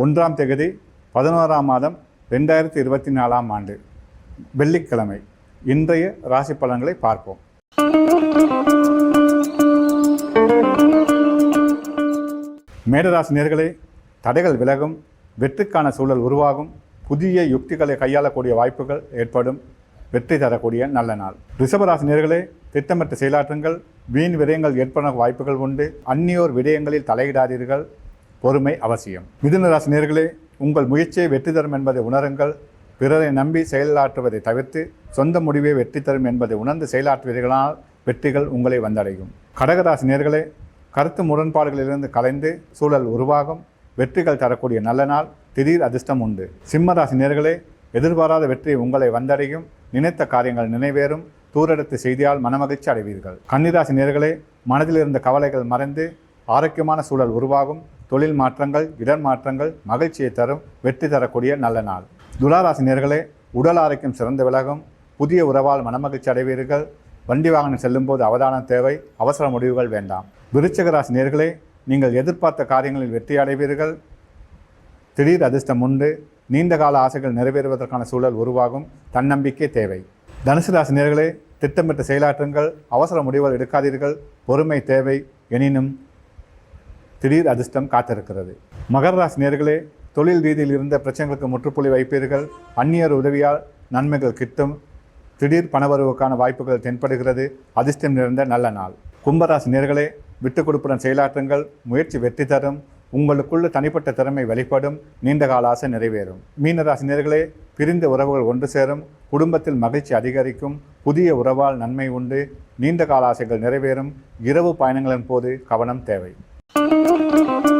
ஒன்றாம் தேதி பதினோராம் மாதம் ரெண்டாயிரத்தி இருபத்தி நாலாம் ஆண்டு வெள்ளிக்கிழமை. இன்றைய ராசி பலன்களை பார்ப்போம். மேடராசி நேர்களே தடைகள் விலகும் வெற்றிக்கான சூழல் உருவாகும் புதிய யுக்திகளை கையாளக்கூடிய வாய்ப்புகள் ஏற்படும் வெற்றி தரக்கூடிய நல்ல நாள். ரிஷபராசி நேர்களே திட்டமிட்ட செயலாற்றுங்கள் வீண் விரயங்கள் ஏற்பட வாய்ப்புகள் உண்டு. அந்நியோர் விடயங்களில் தலையிடாதீர்கள் பொறுமை அவசியம். மிதுனராசி நேர்களே உங்கள் முயற்சியை வெற்றி தரும் என்பதை உணருங்கள். பிறரை நம்பி செயலாற்றுவதை தவிர்த்து சொந்த முடிவை வெற்றி தரும் என்பதை உணர்ந்து செயலாற்றுவீர்களால் வெற்றிகள் உங்களை வந்தடையும். கடகராசி நேர்களே கருத்து முரண்பாடுகளிலிருந்து கலைந்து சூழல் உருவாகும். வெற்றிகள் தரக்கூடிய நல்ல நாள் திடீர் அதிர்ஷ்டம் உண்டு. சிம்மராசி நேர்களே எதிர்பாராத வெற்றி உங்களை வந்தடையும். நினைத்த காரியங்கள் நிறைவேறும். தூரெடுத்த செய்தியால் மனமகிழ்ச்சி அடைவீர்கள். கன்னிராசி நேர்களே மனதில் இருந்த கவலைகள் மறைந்து ஆரோக்கியமான சூழல் உருவாகும். தொழில் மாற்றங்கள் இடர் மாற்றங்கள் மகிழ்ச்சியை தரும் வெற்றி தரக்கூடிய நல்ல நாள். துளாராசி நேர்களே உடல் ஆரோக்கியம் சிறந்து விலகும் புதிய உறவால் மனமகிழ்ச்சி அடைவீர்கள். வண்டி வாகனம் செல்லும்போது அவதானம் தேவை அவசர முடிவுகள் வேண்டாம். விருச்சிக ராசி நேர்களே நீங்கள் எதிர்பார்த்த காரியங்களில் வெற்றி அடைவீர்கள். திடீர் அதிர்ஷ்டம் உண்டு நீண்ட கால ஆசைகள் நிறைவேறுவதற்கான சூழல் உருவாகும் தன்னம்பிக்கை தேவை. தனுசு ராசி நேர்களே திட்டமிட்டு செயலாற்றுங்கள் அவசர முடிவுகள் எடுக்காதீர்கள் பொறுமை தேவை எனினும் திடீர் அதிர்ஷ்டம் காத்திருக்கிறது. மகர ராசி நேர்களே தொழில் ரீதியில் இருந்த பிரச்சனைகளுக்கு முற்றுப்புள்ளி வைப்பீர்கள். அந்நியர் உதவியால் நன்மைகள் கிட்டும். திடீர் பணவரவுக்கான வாய்ப்புகள் தென்படுகிறது. அதிர்ஷ்டம் நிறைந்த நல்ல நாள். கும்பராசி நேர்களே விட்டுக் கொடுப்புடன் செயலாற்றுங்கள். முயற்சி வெற்றி தரும். உங்களுக்குள்ள தனிப்பட்ட திறமை வெளிப்படும். நீண்ட கால ஆசை நிறைவேறும். மீனராசி நேர்களே பிரிந்த உறவுகள் ஒன்று சேரும். குடும்பத்தில் மகிழ்ச்சி அதிகரிக்கும். புதிய உறவால் நன்மை உண்டு. நீண்ட கால ஆசைகள் நிறைவேறும். இரவு பயணங்களின் போது கவனம் தேவை. Thank you.